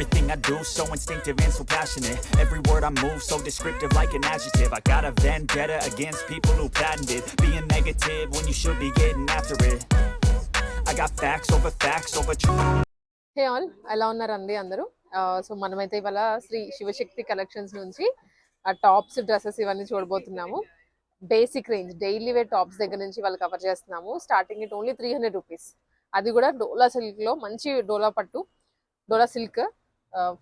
Everything I do so instinctive and so passionate Every word I move so descriptive like an adjective I got a vendetta against people who patented Being negative when you should be getting after it I got facts over facts over truth hey all ఎలా ఉన్నారండి అందరూ so మనమైతే ఇవాళ Shri Shivashakti collections నుంచి ఆ tops dresses ఇవన్నీ చూడబోతున్నాము basic range daily wear tops దగ్గర నుంచి వాళ్ళు కవర్ చేస్తున్నాము starting it only three hundred rupees అది కూడా డోలా సిల్క్లో మంచి డోలా పట్టు డోలా సిల్క్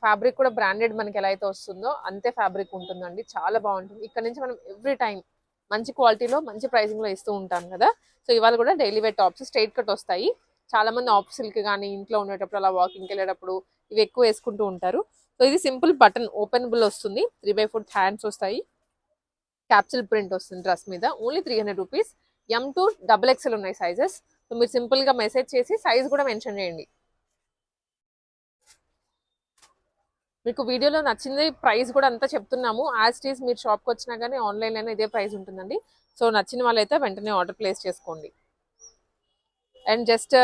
ఫ్యాబ్రిక్ కూడా బ్రాండెడ్ మనకి ఎలా అయితే వస్తుందో అంతే ఫ్యాబ్రిక్ ఉంటుందండి. చాలా బాగుంటుంది. ఇక్కడ నుంచి మనం ఎవ్రీ టైం మంచి క్వాలిటీలో మంచి ప్రైసింగ్లో ఇస్తూ ఉంటాం కదా. సో ఇవాళ కూడా daily wear tops straight cut వస్తాయి. చాలా మంది ఆఫ్ సిల్క్ కానీ ఇంట్లో ఉండేటప్పుడు అలా వాకింగ్కి వెళ్ళేటప్పుడు ఇవి ఎక్కువ వేసుకుంటూ ఉంటారు. సో ఇది సింపుల్ బటన్ ఓపెనబుల్ వస్తుంది. త్రీ బై ఫోర్ హ్యాండ్స్ వస్తాయి. క్యాప్సిల్ ప్రింట్ వస్తుంది డ్రెస్ మీద. Only three hundred rupees M two double XL ఉన్నాయి సైజెస్ సో మీరు సింపుల్గా మెసేజ్ చేసి సైజ్ కూడా మెన్షన్ చేయండి. మీకు వీడియోలో నచ్చింది ప్రైస్ కూడా అంతా చెప్తున్నాము. యాజ్ టీస్ మీరు షాప్కి వచ్చినా కానీ ఆన్లైన్లోనే ఇదే ప్రైస్ ఉంటుందండి. సో నచ్చిన వాళ్ళైతే వెంటనే ఆర్డర్ ప్లేస్ చేసుకోండి. అండ్ జస్ట్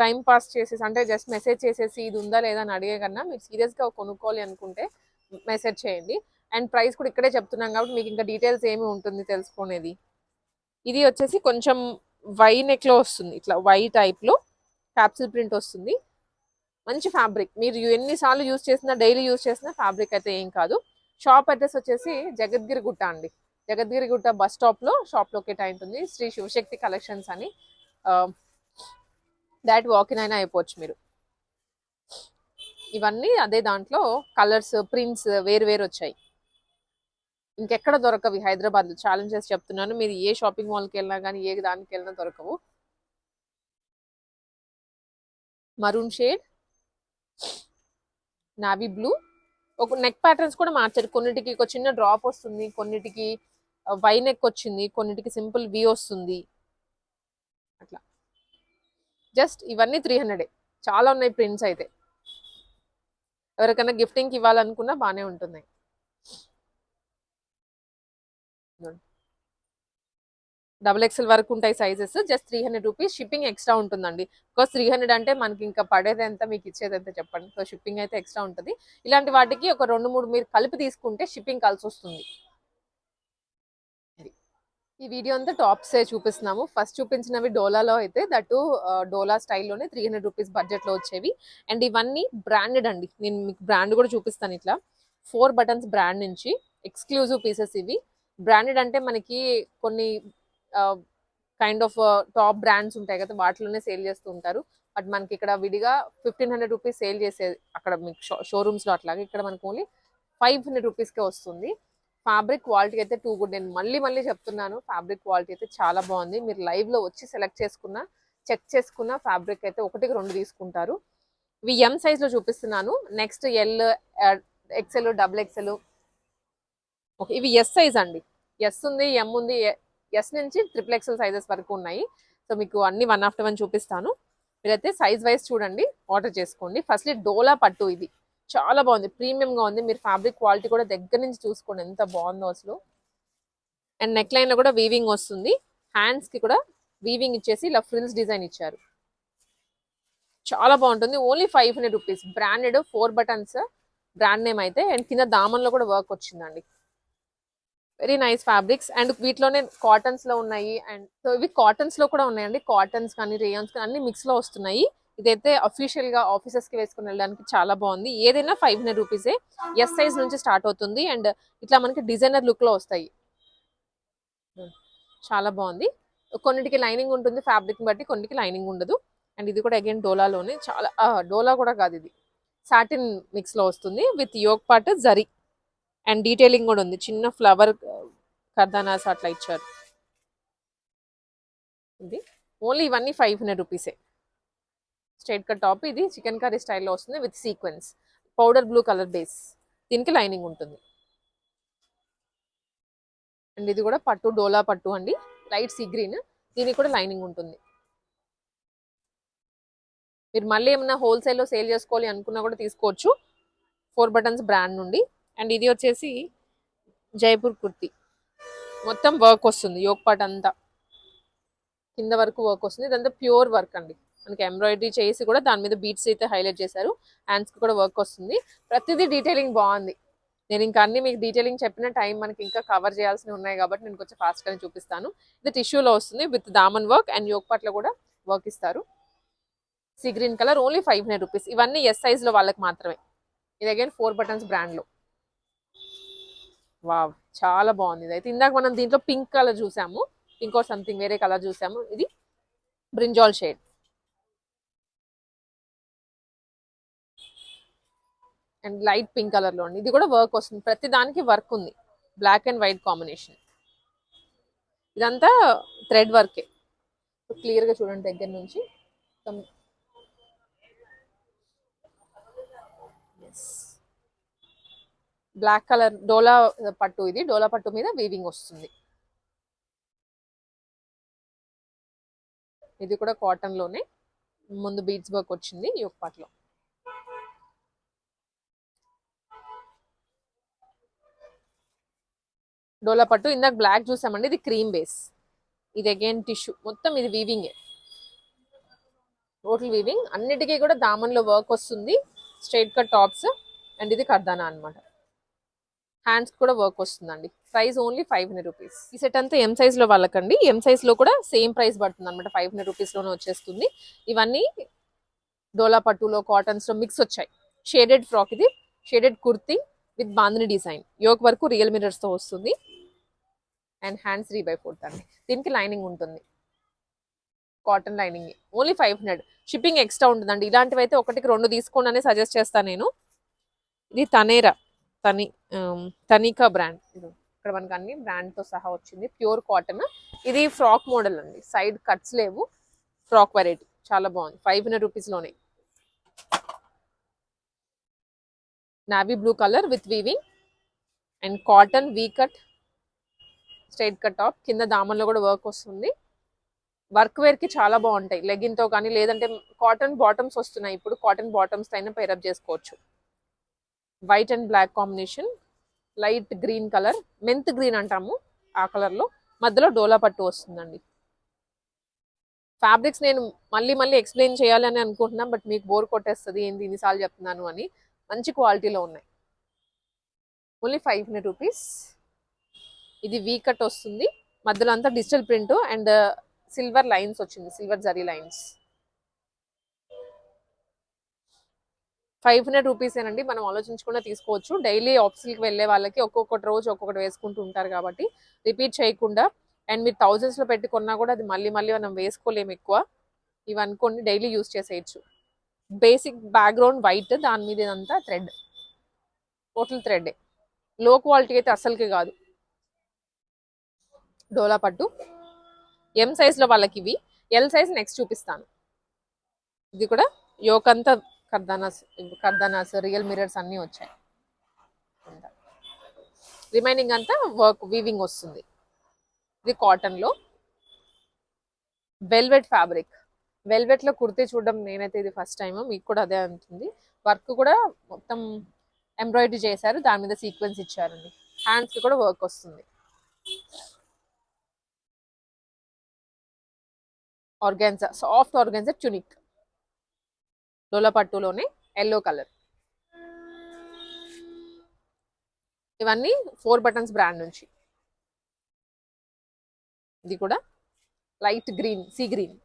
టైం పాస్ చేసేసి అంటే జస్ట్ మెసేజ్ చేసేసి ఇది ఉందా లేదా అని అడిగే కన్నా మీరు సీరియస్గా కొనుక్కోవాలి అనుకుంటే మెసేజ్ చేయండి. అండ్ ప్రైస్ కూడా ఇక్కడే చెప్తున్నాం కాబట్టి మీకు ఇంకా డీటెయిల్స్ ఏమి ఉంటుంది తెలుసుకునేది. ఇది వచ్చేసి కొంచెం వై నెక్లో వస్తుంది. ఇట్లా వై టైప్లో క్యాప్సిల్ ప్రింట్ వస్తుంది. మంచి ఫ్యాబ్రిక్ మీరు ఎన్నిసార్లు యూస్ చేసినా డైలీ యూస్ చేసినా ఫ్యాబ్రిక్ అయితే ఏం కాదు. షాప్ అడ్రస్ వచ్చేసి జగద్గిరి గుట్ట అండి. జగద్గిరి గుట్ట బస్ స్టాప్లో షాప్ లొకేట్ అయి ఉంటుంది. శ్రీ శివశక్తి కలెక్షన్స్ అని దాట్ వాకిన్ అయినా అయిపోవచ్చు మీరు. ఇవన్నీ అదే దాంట్లో కలర్స్ ప్రింట్స్ వేరు వేరు వచ్చాయి. ఇంకెక్కడ దొరకవి? హైదరాబాద్లో ఛాలెంజెస్ చెప్తున్నాను. మీరు ఏ షాపింగ్ మాల్కి వెళ్ళినా కానీ ఏ దానికి వెళ్ళినా దొరకవు. మరూన్ షేడ్ నావీ బ్లూ ఒక నెక్ ప్యాటర్న్స్ కూడా మార్చారు. కొన్నిటికి ఒక చిన్న డ్రాప్ వస్తుంది కొన్నిటికి వై నెక్ వచ్చింది కొన్నిటికి సింపుల్ వి వస్తుంది. అట్లా. జస్ట్ ఇవన్నీ త్రీ హండ్రెడే చాలా ఉన్నాయి ప్రింట్స్ అయితే. ఎవరికైనా గిఫ్టింగ్కి ఇవ్వాలనుకున్నా బాగానే ఉంటున్నాయి. డబుల్ ఎక్స్ఎల్ వరకు ఉంటాయి sizes. Just three hundred rupees shipping extra ఉంటుందండి. బికాస్ త్రీ హండ్రెడ్ అంటే మనకి ఇంకా పడేది ఎంత మీకు ఇచ్చేది ఎంత చెప్పండి. సో షిప్పింగ్ అయితే ఎక్స్ట్రా ఉంటుంది. ఇలాంటి వాటికి ఒక రెండు మూడు మీరు కలిపి తీసుకుంటే షిప్పింగ్ కలిసి వస్తుంది ఈ వీడియో అంతా టాప్స్ చూపిస్తున్నాము. ఫస్ట్ చూపించినవి డోలాలో అయితే దట్టు డోలా స్టైల్లోనే త్రీ హండ్రెడ్ రూపీస్ బడ్జెట్లో వచ్చేవి. అండ్ ఇవన్నీ బ్రాండెడ్ అండి. నేను మీకు బ్రాండ్ కూడా చూపిస్తాను ఇట్లా. ఫోర్ బటన్స్ బ్రాండ్ నుంచి. ఎక్స్క్లూజివ్ పీసెస్ ఇవి. బ్రాండెడ్ అంటే మనకి కొన్ని కైండ్ ఆఫ్ టాప్ బ్రాండ్స్ ఉంటాయి కదా వాటిలోనే సేల్ చేస్తూ ఉంటారు. బట్ మనకి ఇక్కడ విడిగా ఫిఫ్టీన్ హండ్రెడ్ రూపీస్ సేల్ చేసే అక్కడ మీకు షో షోరూమ్స్లో అట్లాగే ఇక్కడ మనకు ఓన్లీ ఫైవ్ హండ్రెడ్ రూపీస్కే వస్తుంది. ఫ్యాబ్రిక్ క్వాలిటీ అయితే టూ గుడ్ నేను మళ్ళీ మళ్ళీ చెప్తున్నాను ఫ్యాబ్రిక్ క్వాలిటీ అయితే చాలా బాగుంది. మీరు లైవ్లో వచ్చి సెలెక్ట్ చేసుకున్న చెక్ చేసుకున్న ఫ్యాబ్రిక్ అయితే ఒకటికి రెండు తీసుకుంటారు. ఇవి ఎం సైజ్లో చూపిస్తున్నాను. Next L XL double XL okay ఇవి ఎస్ సైజ్ అండి. ఎస్ ఉంది ఎం ఉంది ఎస్ నుంచి ట్రిపుల్ ఎక్సెల్ సైజెస్ వరకు ఉన్నాయి. సో మీకు అన్ని వన్ ఆఫ్టర్ వన్ చూపిస్తాను. మీరైతే సైజ్ వైజ్ చూడండి ఆర్డర్ చేసుకోండి. ఫస్ట్లీ డోలా పట్టు ఇది. చాలా బాగుంది. ప్రీమియంగా ఉంది. మీరు ఫ్యాబ్రిక్ క్వాలిటీ కూడా దగ్గర నుంచి చూసుకోండి. ఎంత బాగుందో అసలు. అండ్ నెక్ లైన్లో కూడా వీవింగ్ వస్తుంది. హ్యాండ్స్కి కూడా వీవింగ్ ఇచ్చేసి ఇలా ఫ్రిల్స్ డిజైన్ ఇచ్చారు. చాలా బాగుంటుంది. Only five hundred rupees branded four buttons brand name అయితే. అండ్ కింద దామన్లో కూడా వర్క్ వచ్చిందండి. వెరీ నైస్ ఫ్యాబ్రిక్స్ అండ్ వీటిలోనే కాటన్స్లో ఉన్నాయి అండ్ సో ఇవి కాటన్స్లో కూడా ఉన్నాయండి. కాటన్స్ కానీ రేయాన్స్ కానీ అన్ని మిక్స్లో వస్తున్నాయి. ఇదైతే అఫీషియల్గా ఆఫీసెస్కి వేసుకుని వెళ్ళడానికి చాలా బాగుంది. ఏదైనా ఫైవ్ హండ్రెడ్ రూపీసే ఎస్ సైజ్ నుంచి స్టార్ట్ అవుతుంది అండ్ ఇట్లా మనకి డిజైనర్ లుక్లో వస్తాయి. చాలా బాగుంది. కొన్నిటికి లైనింగ్ ఉంటుంది ఫ్యాబ్రిక్ బట్టి కొన్నిటికి లైనింగ్ ఉండదు. అండ్ ఇది కూడా అగైన్ డోలాలోనే చాలా డోలా కూడా కాదు ఇది. సాటిన్ మిక్స్లో వస్తుంది. With yoke part zari and detailing కూడా ఉంది. చిన్న ఫ్లవర్ కర్దానాస్ అట్లా ఇచ్చారు. ఇది ఓన్లీ ఇవన్నీ ఫైవ్ హండ్రెడ్ రూపీసే. స్ట్రైట్ కట్ టాప్ ఇది చికెన్ కర్రీ స్టైల్లో వస్తుంది with sequence. Powder blue colour base. దీనికి లైనింగ్ ఉంటుంది. అండ్ ఇది కూడా పట్టు డోలా పట్టు అండి. Light sea green. దీనికి కూడా లైనింగ్ ఉంటుంది. మీరు మళ్ళీ ఏమైనా హోల్సేల్లో సేల్ చేసుకోవాలి అనుకున్నా కూడా తీసుకోవచ్చు. ఫోర్ బటన్స్ బ్రాండ్ నుండి. అండ్ ఇది వచ్చేసి జైపూర్ కుర్తి. మొత్తం వర్క్ వస్తుంది యోగ్ పాట్ అంతా. కింద వరకు వర్క్ వస్తుంది. ఇదంతా ప్యూర్ వర్క్ అండి. మనకి ఎంబ్రాయిడరీ చేసి కూడా దాని మీద బీట్స్ అయితే హైలైట్ చేశారు. హ్యాండ్స్కి కూడా వర్క్ వస్తుంది. ప్రతిదీ డీటెయిలింగ్ బాగుంది. నేను ఇంకా అన్ని మీకు డీటెయిలింగ్ చెప్పిన టైం మనకి ఇంకా కవర్ చేయాల్సి ఉన్నాయి కాబట్టి నేను కొంచెం ఫాస్ట్గానే చూపిస్తాను. ఇది టిష్యూలో వస్తుంది విత్ దామన్ వర్క్ అండ్ యోగ్ పాట్లో కూడా వర్క్ ఇస్తారు. Sea green colour only five hundred rupees ఇవన్నీ ఎస్ సైజ్లో వాళ్ళకి మాత్రమే. ఇది again four buttons brand wow చాలా బాగుంది. అయితే ఇందాక మనం దీంట్లో పింక్ కలర్ చూసాము. పింక్ సంథింగ్ వేరే కలర్ చూసాము. ఇది brinjal shade. And light pink కలర్లో ఉంది. ఇది కూడా వర్క్ వస్తుంది. ప్రతి దానికి వర్క్ ఉంది. బ్లాక్ అండ్ వైట్ కాంబినేషన్ ఇదంతా థ్రెడ్ వర్కే. క్లియర్గా చూడండి దగ్గర నుంచి. మొత్తం బ్లాక్ కలర్ డోలా పట్టు ఇది. డోలా పట్టు మీద వీవింగ్ వస్తుంది. ఇది కూడా కాటన్లోనే. ముందు బీట్స్ వర్క్ వచ్చింది ఈ ఒక పట్లో డోలా పట్టు ఇందాక బ్లాక్ చూసామండి. ఇది క్రీమ్ బేస్ ఇది అగైన్ టిష్యూ మొత్తం ఇది వీవింగే టోటల్ వీవింగ్ అన్నిటికీ కూడా దామన్లో వర్క్ వస్తుంది. స్ట్రైట్ కట్ టాప్స్ అండ్ ఇది కర్దానా అన్నమాట. హ్యాండ్స్ కూడా వర్క్ వస్తుందండి. Price only five hundred rupees. ఈ సెట్ అంతా ఎం సైజ్లో వాళ్ళకండి. ఎం సైజ్లో కూడా సేమ్ ప్రైస్ పడుతుంది అనమాట ఫైవ్ హండ్రెడ్ రూపీస్లోనే వచ్చేస్తుంది. ఇవన్నీ డోలా పట్టులో కాటన్స్లో మిక్స్ వచ్చాయి. షేడెడ్ ఫ్రాక్ ఇది. Shaded kurti with bandhani design. Yoke వరకు రియల్ మిరర్స్తో వస్తుంది. And hands three by fourth అండి. దీనికి లైనింగ్ ఉంటుంది. Cotton lining. Only five hundred. Shipping extra ఉంటుందండి. ఇలాంటివైతే ఒకటికి రెండు తీసుకోండి సజెస్ట్ చేస్తాను నేను. ఇది తనేరా. తని తనికా బ్రాండ్. ఇక్కడ మనకి అన్ని బ్రాండ్తో సహా వచ్చింది. Pure cotton. ఇది ఫ్రాక్ మోడల్ అండి. సైడ్ కట్స్ లేవు. Frock variety. చాలా బాగుంది. Five hundred రూపీస్లోనే. Navy blue colour with weaving and cotton V cut straight cut top కింద దామన్లో కూడా వర్క్ వస్తుంది. వర్క్ వేర్కి చాలా బాగుంటాయి. లెగిన్తో కానీ లేదంటే కాటన్ బాటమ్స్ వస్తున్నాయి. ఇప్పుడు కాటన్ బాటమ్స్ అయినా పేరప్ చేసుకోవచ్చు. White and black combination light green colour mint green అంటాము ఆ కలర్లో. మధ్యలో డోలా పట్టు వస్తుందండి. ఫ్యాబ్రిక్స్ నేను మళ్ళీ మళ్ళీ ఎక్స్ప్లెయిన్ చేయాలని అనుకుంటున్నాను బట్ మీకు బోర్ కొట్టేస్తుంది ఏంది ఇన్నిసార్లు చెప్తున్నాను అని. మంచి క్వాలిటీలో ఉన్నాయి. Only five hundred rupees. ఇది వీ కట్ వస్తుంది. మధ్యలో అంతా digital print and uh, silver lines వచ్చింది silver zari lines five hundred rupees అండి మనం ఆలోచించకుండా తీసుకోవచ్చు. డైలీ ఆఫీస్కి వెళ్ళే వాళ్ళకి ఒక్కొక్కటి రోజు ఒక్కొక్కటి వేసుకుంటూ ఉంటారు కాబట్టి రిపీట్ చేయకుండా అండ్ మీరు థౌజండ్స్లో పెట్టుకున్నా కూడా అది మళ్ళీ మళ్ళీ మనం వేసుకోలేము ఎక్కువ. ఇవి అనుకోండి డైలీ యూస్ చేసేయచ్చు. బేసిక్ బ్యాక్గ్రౌండ్ వైట్ దాని మీద ఇదంతా థ్రెడ్. టోటల్ థ్రెడ్లో క్వాలిటీ అయితే అసలుకి కాదు. డోలా పట్టు. ఎం సైజ్లో వాళ్ళకి ఇవి. ఎల్ సైజ్ నెక్స్ట్ చూపిస్తాను. ఇది కూడా యోకంతా కర్దానాస్ కర్దానాస్ రియల్ మిరర్స్ అన్నీ వచ్చాయి. రిమైనింగ్ అంతా వర్క్ వీవింగ్ వస్తుంది. ఇది కాటన్లో. Velvet fabric. వెల్వెట్లో కుర్తీ చూడడం నేనైతే ఇది ఫస్ట్ టైం మీకు కూడా అదే ఉంటుంది వర్క్ కూడా మొత్తం ఎంబ్రాయిడరీ చేశారు దాని మీద సీక్వెన్స్ ఇచ్చారండి. హ్యాండ్స్కి కూడా వర్క్ వస్తుంది. ఆర్గాన్జా సాఫ్ట్ ఆర్గాన్జా చునిక్ డోలా పట్టులోనే ఎల్లో కలర్. ఇవన్నీ ఫోర్ బటన్స్ బ్రాండ్ నుంచి. ఇది కూడా లైట్ గ్రీన్ సీ గ్రీన్.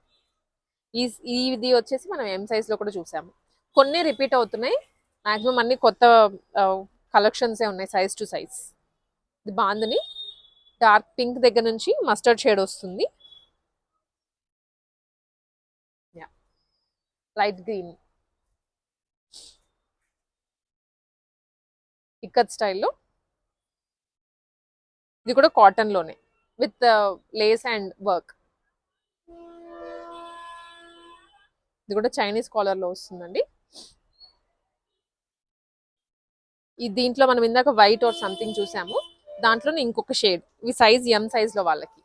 ఈ ఇది వచ్చేసి మనం ఎం సైజ్లో కూడా చూసాము. కొన్ని రిపీట్ అవుతున్నాయి. మాక్సిమం అన్ని కొత్త కలెక్షన్సే ఉన్నాయి సైజ్ టు సైజ్ ఇది బాందని డార్క్ పింక్ దగ్గర నుంచి మస్టర్డ్ షేడ్ వస్తుంది. లైట్ గ్రీన్ ఇక్కత్ స్టైల్లో. ఇది కూడా కాటన్లోనే విత్ లేస్ అండ్ వర్క్. ఇది కూడా చైనీస్ కాలర్లో వస్తుందండి. ఇది దీంట్లో మనం ఇందాక వైట్ ఆర్ సంథింగ్ చూసాము. దాంట్లోనే ఇంకొక షేడ్ ఇవి సైజ్ ఎం సైజ్లో వాళ్ళకి.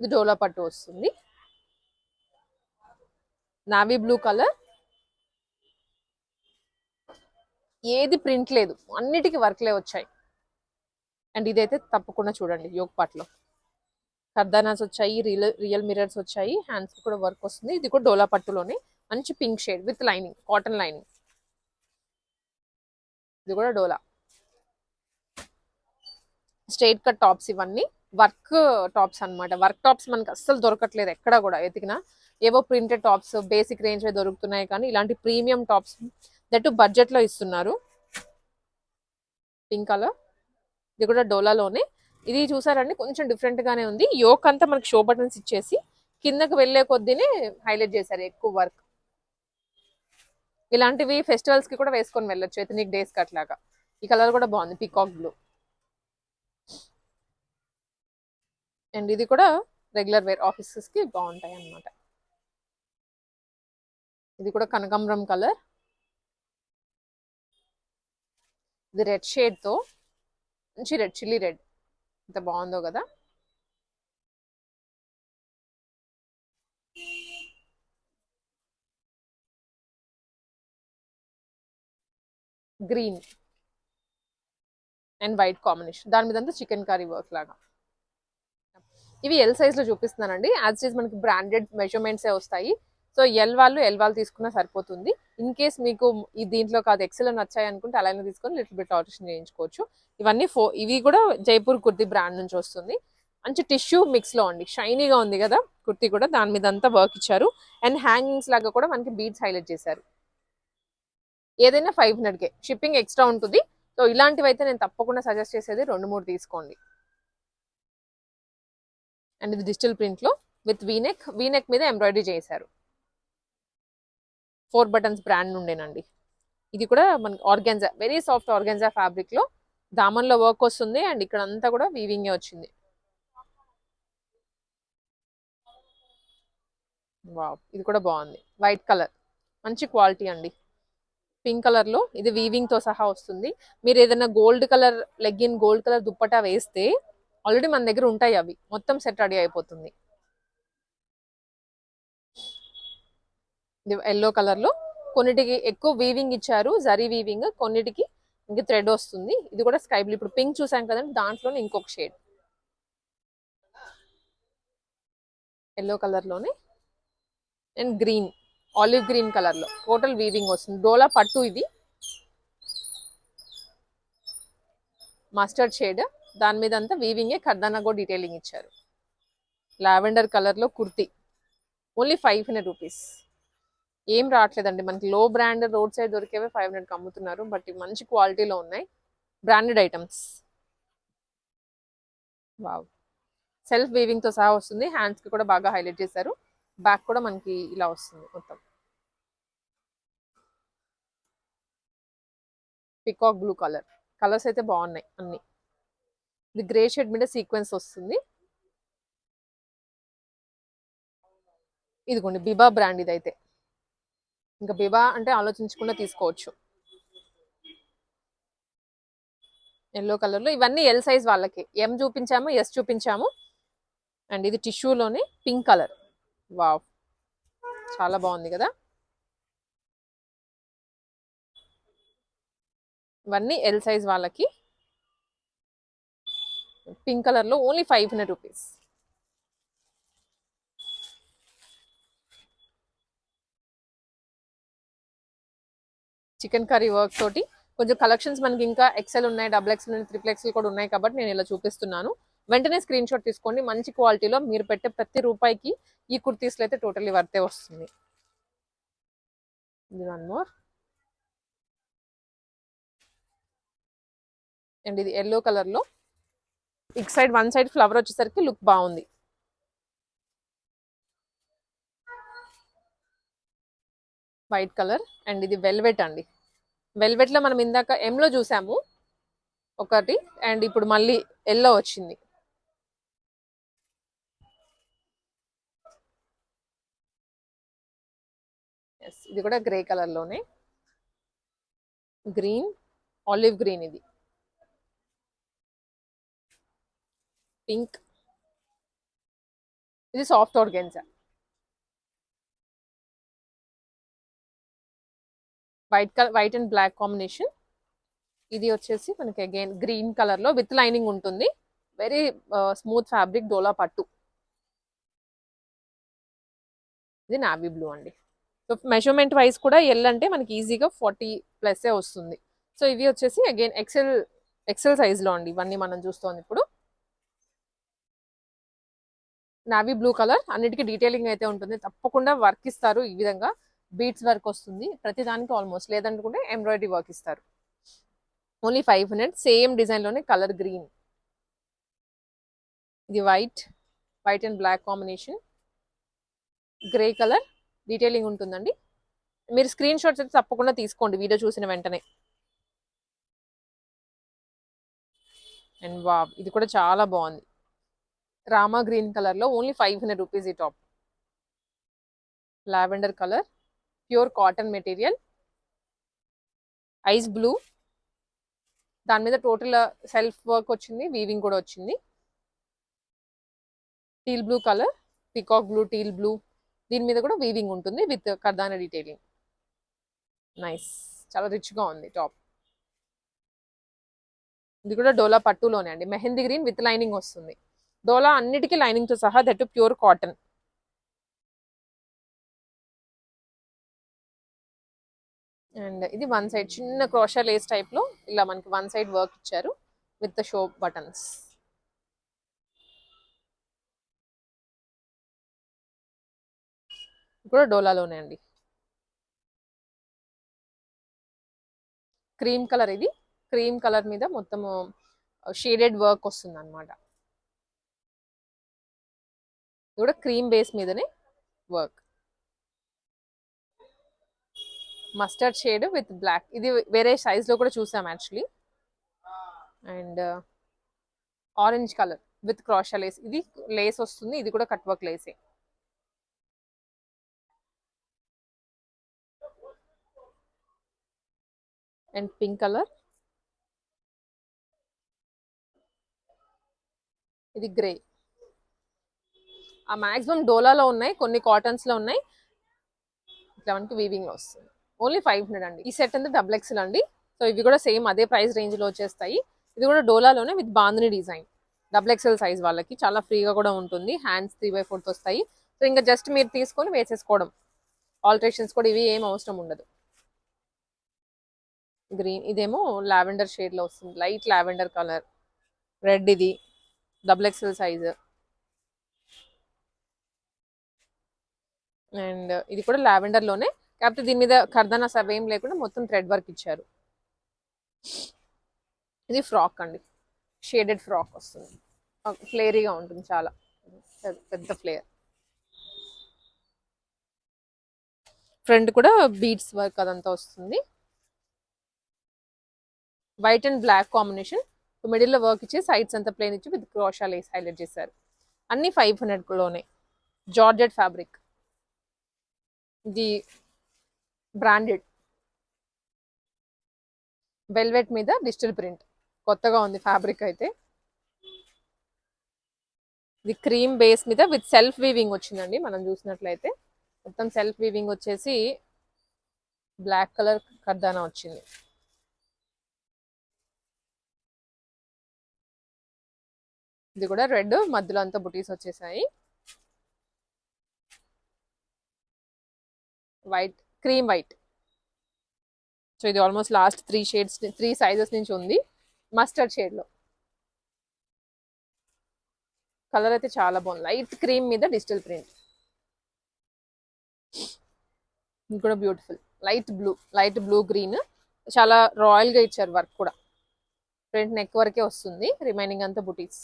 ఇది డోలా పట్టు వస్తుంది. Navy blue colour. ఏది ప్రింట్ లేదు. అన్నిటికీ వర్క్లే వచ్చాయి. అండ్ ఇదైతే తప్పకుండా చూడండి యోగ్ పాట్లో కర్దానాస్ వచ్చాయి రియల్ రియల్ మిరర్స్ వచ్చాయి హ్యాండ్స్ కూడా వర్క్ వస్తుంది. ఇది కూడా డోలా పట్టులోనే. మంచి pink shade with lining cotton lining. ఇది కూడా డోలా. స్ట్రైట్ కట్ టాప్స్ ఇవన్నీ. వర్క్ టాప్స్ అన్నమాట. వర్క్ టాప్స్ మనకి అస్సలు దొరకట్లేదు ఎక్కడ కూడా. ఎతికినా ఏవో ప్రింటెడ్ టాప్స్ బేసిక్ రేంజ్ దొరుకుతున్నాయి కానీ ఇలాంటి ప్రీమియం టాప్స్ దట్టు బడ్జెట్లో ఇస్తున్నారు. పింక్ కలర్ ఇది కూడా డోలాలోనే. ఇది చూసారండి కొంచెం డిఫరెంట్ గానే ఉంది. యోక్ అంతా మనకి షో బటన్స్ ఇచ్చేసి కిందకి వెళ్ళే కొద్దినే హైలైట్ చేశారు ఎక్కువ వర్క్ ఇలాంటివి ఫెస్టివల్స్కి కూడా వేసుకొని వెళ్ళొచ్చు ఎథనిక్ డేస్కి అట్లాగా. ఈ కలర్ కూడా బాగుంది పికాక్ బ్లూ అండ్ ఇది కూడా రెగ్యులర్ వేర్ ఆఫీసెస్కి బాగుంటాయి అన్నమాట ఇది కూడా కనకాంబరం కలర్ ఇది రెడ్ షేడ్తో మంచి రెడ్ చిల్లీ రెడ్. ఎంత బాగుందో కదా? గ్రీన్. And white combination. దాని మీద అంతా చికెన్ కర్రీ వర్క్ లాగా. ఇవి ఎల్ సైజ్లో చూపిస్తున్నానండి. యాజ్ ఇస్ మనకి బ్రాండెడ్ మెజర్మెంట్సే వస్తాయి. సో ఎల్ వాళ్ళు ఎల్ వాళ్ళు తీసుకున్నా సరిపోతుంది. ఇన్ కేస్ మీకు ఈ దీంట్లో కాదు ఎక్సెల్ నచ్చాయి అనుకుంటే అలానే తీసుకొని లిటిల్ బిట్ ఆల్టరేషన్ చేయించుకోవచ్చు. ఇవన్నీ ఫో ఇవి కూడా జైపూర్ కుర్తి బ్రాండ్ నుంచి వస్తుంది. మంచి టిష్యూ మిక్స్లో ఉంది అండి. షైనీగా ఉంది కదా కుర్తి కూడా దాని మీద అంతా వర్క్ ఇచ్చారు. అండ్ హ్యాంగింగ్స్ లాగా కూడా మనకి బీడ్స్ హైలైట్ చేశారు. ఏదైనా ఫైవ్ హండ్రెడ్కే షిప్పింగ్ ఎక్స్ట్రా ఉంటుంది. సో ఇలాంటివి అయితే నేను తప్పకుండా సజెస్ట్ చేసేది రెండు మూడు తీసుకోండి. అండ్ ఇది డిజిటల్ ప్రింట్లో with V neck V neck మీద ఎంబ్రాయిడరీ చేశారు. ఫోర్ బటన్స్ బ్రాండ్ నుండేనండి. ఇది కూడా మనకి ఆర్గాన్జా వెరీ సాఫ్ట్ ఆర్గాన్జా ఫ్యాబ్రిక్లో దామన్లో వర్క్ వస్తుంది అండ్ ఇక్కడ అంతా కూడా వీవింగ్ వచ్చింది. వావ్ ఇది కూడా బాగుంది. వైట్ కలర్ మంచి క్వాలిటీ అండి. పింక్ కలర్లో ఇది వీవింగ్తో సహా వస్తుంది. మీరు ఏదైనా gold colour legging gold colour dupatta వేస్తే ఆల్రెడీ మన దగ్గర ఉంటాయి అవి. మొత్తం సెట్ రెడీ అయిపోతుంది. ఎల్లో కలర్లో. కొన్నిటికి ఎక్కువ వీవింగ్ ఇచ్చారు జరీ వీవింగ్ కొన్నిటికి ఇంక థ్రెడ్ వస్తుంది. ఇది కూడా స్కై బ్లూ ఇప్పుడు పింక్ చూసాం కదండి దాంట్లోనే ఇంకొక షేడ్ ఎల్లో కలర్లోనే. అండ్ గ్రీన్ ఆలివ్ గ్రీన్ కలర్లో. టోటల్ వీవింగ్ వస్తుంది. డోలా పట్టు ఇది. మస్టర్డ్ షేడ్ దాని మీద అంతా వీవింగే కర్దానా కూడా డీటెయిలింగ్ ఇచ్చారు. లావెండర్ కలర్లో kurti. Only five hundred rupees ఏం రావట్లేదండి. మనకి లో బ్రాండ్ రోడ్ సైడ్ దొరికేవే ఫైవ్ హండ్రెడ్కి అమ్ముతున్నారు. బట్ ఇవి మంచి క్వాలిటీలో ఉన్నాయి. బ్రాండెడ్ ఐటమ్స్ వావ్ సెల్ఫ్ వీవింగ్తో సహా వస్తుంది. హ్యాండ్స్కి కూడా బాగా హైలైట్ చేశారు. బ్యాక్ కూడా మనకి ఇలా వస్తుంది మొత్తం. పికాక్ బ్లూ కలర్ కలర్స్ అయితే బాగున్నాయి అన్ని. ఇది గ్రే షేడ్ మీద సీక్వెన్స్ వస్తుంది. ఇదిగోండి బిబా బ్రాండ్ ఇదైతే. ఇంకా బిబా అంటే ఆలోచించకుండా తీసుకోవచ్చు. ఎల్లో కలర్లో ఇవన్నీ ఎల్ సైజ్ వాళ్ళకి. ఎం చూపించాము ఎస్ చూపించాము. అండ్ ఇది టిష్యూలోని పింక్ కలర్. వావ్. చాలా బాగుంది కదా? ఇవన్నీ ఎల్ సైజ్ వాళ్ళకి. పింక్ కలర్లో only five hundred rupees. Chikankari work తోటి. కొంచెం కలెక్షన్స్ మనకి ఇంకా ఎక్సెల్ ఉన్నాయి డబుల్ ఎక్సెల్ ఉన్నాయి త్రిపుల్ ఎక్సెల్ కూడా ఉన్నాయి కాబట్టి నేను ఇలా చూపిస్తున్నాను. వెంటనే స్క్రీన్ షాట్ తీసుకోండి. మంచి క్వాలిటీలో మీరు పెట్టే ప్రతి రూపాయికి ఈ కుర్తీస్లో అయితే టోటల్లీ వర్తే వస్తుంది. ఇది వన్ మోర్ అండ్ ఇది ఎల్లో కలర్లో ఇక్ సైడ్ వన్ సైడ్ ఫ్లవర్ వచ్చేసరికి లుక్ బాగుంది. వైట్ కలర్ అండ్ ఇది వెల్వెట్ అండి. వెల్వెట్లో మనం ఇందాక ఎంలో లో చూసాము ఒకటి అండ్ ఇప్పుడు మళ్ళీ ఎల్లో వచ్చింది. ఇది కూడా గ్రే కలర్లోనే గ్రీన్ ఆలివ్ గ్రీన్ ఇది. పింక్ ఇది soft organza white colour white and black combination. ఇది వచ్చేసి మనకి అగైన్ గ్రీన్ కలర్లో విత్ లైనింగ్ ఉంటుంది. వెరీ స్మూత్ ఫ్యాబ్రిక్ డోలా పట్టు. ఇది నావీ బ్లూ అండి. సో మెజర్మెంట్ వైజ్ కూడా ఎల్ అంటే మనకి ఈజీగా ఫార్టీ ప్లస్ఏ వస్తుంది. సో ఇవి వచ్చేసి అగైన్ ఎక్సెల్ ఎక్సెల్ సైజ్లో అండి. ఇవన్నీ మనం చూస్తోంది ఇప్పుడు. నావీ బ్లూ కలర్ అన్నిటికీ డీటెయిలింగ్ అయితే ఉంటుంది. తప్పకుండా వర్క్ ఇస్తారు ఈ విధంగా. బీట్స్ వర్క్ వస్తుంది ప్రతి దానికి ఆల్మోస్ట్ లేదనుకుంటే ఎంబ్రాయిడరీ వర్క్ ఇస్తారు. ఓన్లీ ఫైవ్ హండ్రెడ్ సేమ్ డిజైన్లోనే కలర్ గ్రీన్. ఇది white white and black combination. Grey colour detailing ఉంటుందండి. మీరు స్క్రీన్ షాట్స్ అయితే తప్పకుండా తీసుకోండి వీడియో చూసిన వెంటనే. అండ్ వా ఇది కూడా చాలా బాగుంది. రామా గ్రీన్ కలర్లో ఓన్లీ ఫైవ్ హండ్రెడ్ రూపీస్ ఈ top. Lavender colour. Pure cotton material. Ice blue దాని మీద టోటల్ సెల్ఫ్ వర్క్ వచ్చింది వీవింగ్ కూడా వచ్చింది. Teal blue colour peacock blue teal blue దీని మీద కూడా వీవింగ్ ఉంటుంది విత్ కర్దాన డీటెయిలింగ్ నైస్ చాలా రిచ్గా ఉంది టాప్ ఇది కూడా డోలా పట్టులోనే అండి. మెహందీ గ్రీన్ విత్ లైనింగ్ వస్తుంది. డోలా అన్నిటికీ లైనింగ్తో సహా దట్ ప్యూర్ కాటన్ అండ్ ఇది వన్ సైడ్ చిన్న క్రోషా లేస్ టైప్లో ఇలా మనకి వన్ సైడ్ వర్క్ ఇచ్చారు విత్ షో బటన్స్. కూడా డోలాలోనే అండి. క్రీమ్ కలర్ ఇది. క్రీమ్ కలర్ మీద మొత్తం షేడెడ్ వర్క్ వస్తుంది అనమాట ఇది కూడా క్రీమ్ బేస్ మీదనే work mustard shade with black. ఇది వేరే సైజ్లో లో కూడా చూసాం actually and uh, orange colour with crochet lace ఇది లేస్ వస్తుంది ఇది కూడా కట్ వర్క్ లేసే అండ్ పింక్ కలర్ ఇది గ్రే ఆ మ్యాక్సిమం డోలాలో ఉన్నాయి కొన్ని కాటన్స్లో ఉన్నాయి. ఇట్లా మనకి వీవింగ్లో వస్తుంది. ఓన్లీ ఫైవ్ హండ్రెడ్ అండి. ఈ సెట్ అంతా డబుల్ ఎక్స్ఎల్ అండి. సో ఇవి కూడా సేమ్ అదే ప్రైస్ రేంజ్లో వచ్చేస్తాయి. ఇది కూడా డోలాలోనే with bandhani design. Double XL size వాళ్ళకి. చాలా ఫ్రీగా కూడా ఉంటుంది. హ్యాండ్స్ త్రీ బై ఫోర్త్ వస్తాయి. సో ఇంకా జస్ట్ మీరు తీసుకొని వేసేసుకోవడం. ఆల్టరేషన్స్ కూడా ఇవి ఏం అవసరం ఉండదు. గ్రీన్ ఇదేమో లావెండర్ షేడ్లో వస్తుంది. లైట్ లావెండర్ కలర్ రెడ్ ఇది. డబుల్ ఎక్స్ఎల్ సైజ్ అండ్ ఇది కూడా లావెండర్లోనే కాకపోతే దీని మీద కర్దనా అవి ఏం లేకుండా మొత్తం థ్రెడ్ వర్క్ ఇచ్చారు. ఇది ఫ్రాక్ అండి. షేడెడ్ ఫ్రాక్ వస్తుంది. ఫ్లేరీగా ఉంటుంది చాలా. పెద్ద- ఫ్లేయర్. ఫ్రంట్ కూడా బీడ్స్ వర్క్ అదంతా వస్తుంది. వైట్ అండ్ బ్లాక్ కాంబినేషన్ మిడిల్లో వర్క్ ఇచ్చి సైడ్స్ అంతా ప్లేన్ ఇచ్చి విత్ క్రోషాలు వేసి హైలైట్ చేశారు. అన్ని ఫైవ్ హండ్రెడ్లోనే జార్జెట్ ఫ్యాబ్రిక్ ఇది బ్రాండెడ్. వెల్వెట్ మీద డిజిటల్ ప్రింట్. కొత్తగా ఉంది ఫ్యాబ్రిక్ అయితే. ఇది క్రీమ్ బేస్ మీద విత్ సెల్ఫ్ వీవింగ్ వచ్చిందండి మనం చూసినట్లయితే. మొత్తం సెల్ఫ్ వీవింగ్ వచ్చేసి బ్లాక్ కలర్ కర్దానా వచ్చింది. ఇది కూడా రెడ్ మధ్యలో అంతా బుటీస్ వచ్చేసాయి. White cream white. సో ఇది almost last three shades three sizes నుంచి ఉంది. మస్టర్డ్ షేడ్లో. కలర్ అయితే చాలా బాగుంది. లైట్ క్రీమ్ మీద డిజిటల్ ప్రింట్. ఇది కూడా beautiful. Light blue light blue green. చాలా రాయల్గా ఇచ్చారు వర్క్ కూడా. ప్రింట్ నెక్ వరకే వస్తుంది. రిమైనింగ్ అంతా బుటీస్.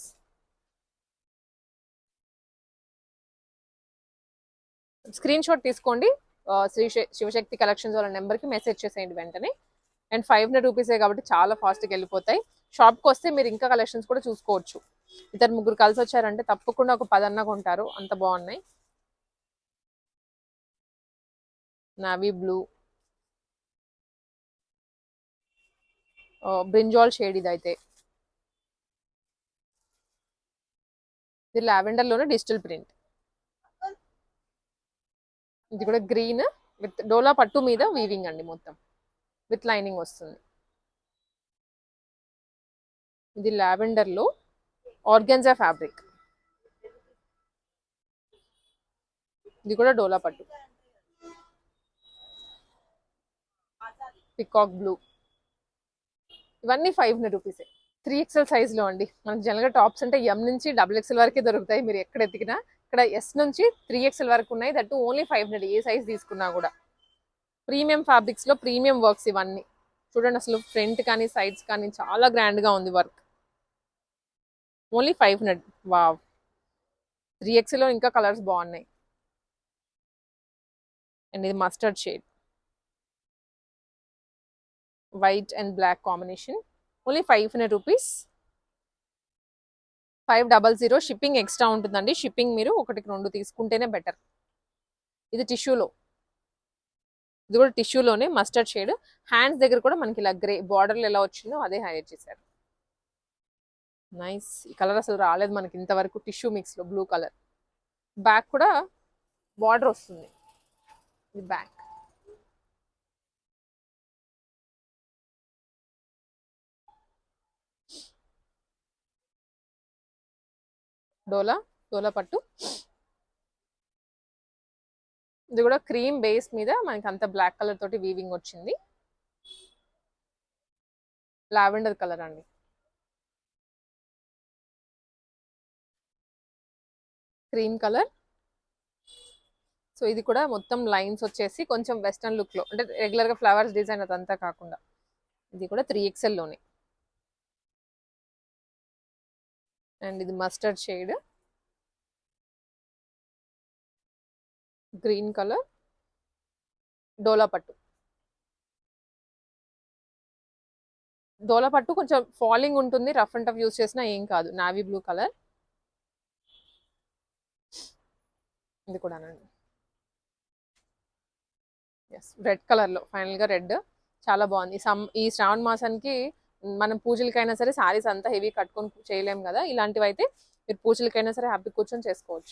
స్క్రీన్ షాట్ తీసుకోండి. శ్రీ శివశక్తి కలెక్షన్స్ వాళ్ళ నెంబర్కి మెసేజ్ చేసేయండి వెంటనే. అండ్ ఫైవ్ హండ్రెడ్ రూపీసే కాబట్టి చాలా ఫాస్ట్గా వెళ్ళిపోతాయి. షాప్కి వస్తే మీరు ఇంకా కలెక్షన్స్ కూడా చూసుకోవచ్చు. ఇద్దరు ముగ్గురు కలిసి వచ్చారంటే తప్పకుండా ఒక పదన్న కొంటారు. అంత బాగున్నాయి. నావీ బ్లూ బ్రింజాల్ షేడ్ ఇది అయితే ఇది లావెండర్లోనే డిజిటల్ ప్రింట్. ఇది కూడా గ్రీన్ విత్ డోలా పట్టు మీద వీవింగ్ అండి మొత్తం. విత్ లైనింగ్ వస్తుంది. ఇది లావెండర్లో ఆర్గెన్జా ఫ్యాబ్రిక్. ఇది కూడా డోలా పట్టు. Peacock blue. ఇవన్నీ ఫైవ్ హండ్రెడ్ రూపీసే త్రీ ఎక్స్ఎల్ సైజ్లో అండి. మనకి జనరల్గా టాప్స్ అంటే ఎం నుంచి డబుల్ ఎక్స్ఎల్ వరకే దొరుకుతాయి. మీరు ఎక్కడ ఎతికినా ఇక్కడ ఎస్ నుంచి త్రీ ఎక్స్ఎల్ వరకు ఉన్నాయి. దట్టు ఓన్లీ ఫైవ్ హండ్రెడ్ ఏ సైజ్ తీసుకున్నా కూడా. ప్రీమియం ఫ్యాబ్రిక్స్లో ప్రీమియం వర్క్స్ ఇవన్నీ. చూడండి అసలు ఫ్రంట్ కానీ సైడ్స్ కానీ చాలా గ్రాండ్గా ఉంది work only five hundred wow three ఎక్స్ఎల్లో ఇంకా కలర్స్ బాగున్నాయి. అండ్ ఇది mustard shade white and black combination only five hundred rupees five double zero shipping extra ఉంటుందండి. షిప్పింగ్ మీరు ఒకటికి రెండు తీసుకుంటేనే బెటర్. ఇది టిష్యూలో. ఇది కూడా టిష్యూలోనే మస్టర్డ్ షేడ్. హ్యాండ్స్ దగ్గర కూడా మనకి ఇలా గ్రే బార్డర్లు ఎలా వచ్చిందో అదే హైలైట్ చేశారు. నైస్. ఈ కలర్ అసలు రాలేదు మనకి ఇంతవరకు టిష్యూ మిక్స్లో బ్లూ కలర్. బ్యాక్ కూడా బార్డర్ వస్తుంది. ఇది బ్యాక్. డోలా డోలా పట్టు. ఇది కూడా క్రీమ్ బేస్ మీద మనకి అంత బ్లాక్ కలర్ తోటి వీవింగ్ వచ్చింది. లావెండర్ కలర్ అండి. Cream colour. సో ఇది కూడా మొత్తం లైన్స్ వచ్చేసి కొంచెం వెస్టర్న్ లుక్లో అంటే రెగ్యులర్గా ఫ్లవర్స్ డిజైన్ అదంతా కాకుండా. ఇది కూడా త్రీ ఎక్స్ఎల్ అండ్ ఇది mustard shade. Green colour. Dola పట్టు. డోలా పట్టు కొంచెం ఫాలింగ్ ఉంటుంది రఫ్ అండ్ టఫ్ యూస్ చేసినా ఏం కాదు. Navy blue colour. ఇది కూడానండి ఎస్ రెడ్ కలర్లో ఫైనల్గా రెడ్ చాలా బాగుంది. సమ్ ఈ శ్రావణ మాసానికి మనం పూజలకైనా సరే సారీస్ అంతా హెవీ కట్టుకొని చేయలేం కదా? ఇలాంటివి అయితే మీరు పూజలకైనా సరే హ్యాపీ కూర్చొని చేసుకోవచ్చు.